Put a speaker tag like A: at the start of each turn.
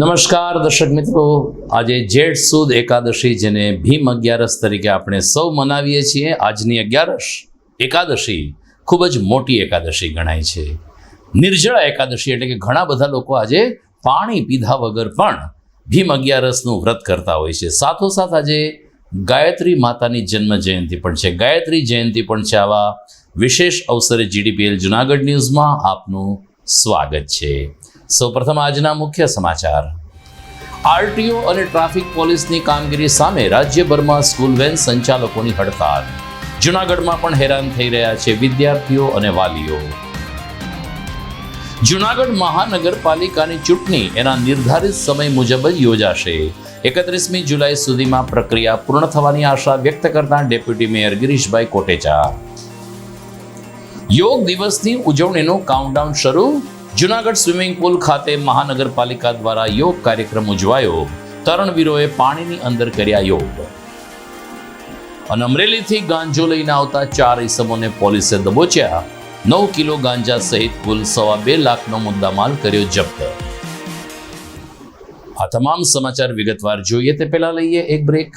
A: નમસ્કાર દર્શક મિત્રો. આજે જેઠ સુદ એકાદશી જેને ભીમ અગિયારસ તરીકે આપણે સૌ મનાવીએ છીએ. આજની અગિયારસ એકાદશી ખૂબ જ મોટી એકાદશી ગણાય છે. નિર્જળા એકાદશી એટલે કે ઘણા બધા લોકો આજે પાણી પીધા વગર પણ ભીમ અગિયારસનું વ્રત કરતા હોય છે. સાથોસાથ આજે ગાયત્રી માતાની જન્મ જયંતિ પણ છે. ગાયત્રી જયંતિ પણ છે આવા વિશેષ અવસરે જીડીપીએલ જુનાગઢ ન્યૂઝમાં આપનું સ્વાગત છે. સૌપ્રથમ આજના મુખ્ય સમાચાર. આરટીઓ અને ટ્રાફિક પોલીસની કામગીરી સામે રાજ્યભરમાં સ્કૂલ વેન સંચાલકોની હડતાલ જુનાગઢમાં પણ હેરાન થઈ રહ્યા છે વિદ્યાર્થીઓ અને વાલીઓ. જુનાગઢ મહાનગરપાલિકાની ચૂંટણી એના નિર્ધારિત સમય મુજબ જ યોજાશે. એકત્રીસમી જુલાઈ સુધીમાં પ્રક્રિયા પૂર્ણ થવાની આશા વ્યક્ત કરતા ડેપ્યુટી મેયર ગિરીશભાઈ કોટેચા. યોગ દિવસની ઉજવણીનું કાઉન્ટડાઉન શરૂ. જુનાગઢ સ્વિમિંગ પુલ ખાતે મહાનગરપાલિકા દ્વારા યોગ કાર્યક્રમ ઉજવાયો. તરણવીરોએ પાણીની અંદર કર્યા યોગ. અને અમરેલીથી ગાંજો લઈને આવતા ચાર ઇસમોને પોલીસે દબોચ્યા. નવ કિલો ગાંજા સહિત કુલ સવા બે લાખનો મુદ્દામાલ કર્યો જપ્ત. આ તમામ સમાચાર વિગતવાર જોઈએ તે પહેલા લઈએ એક બ્રેક.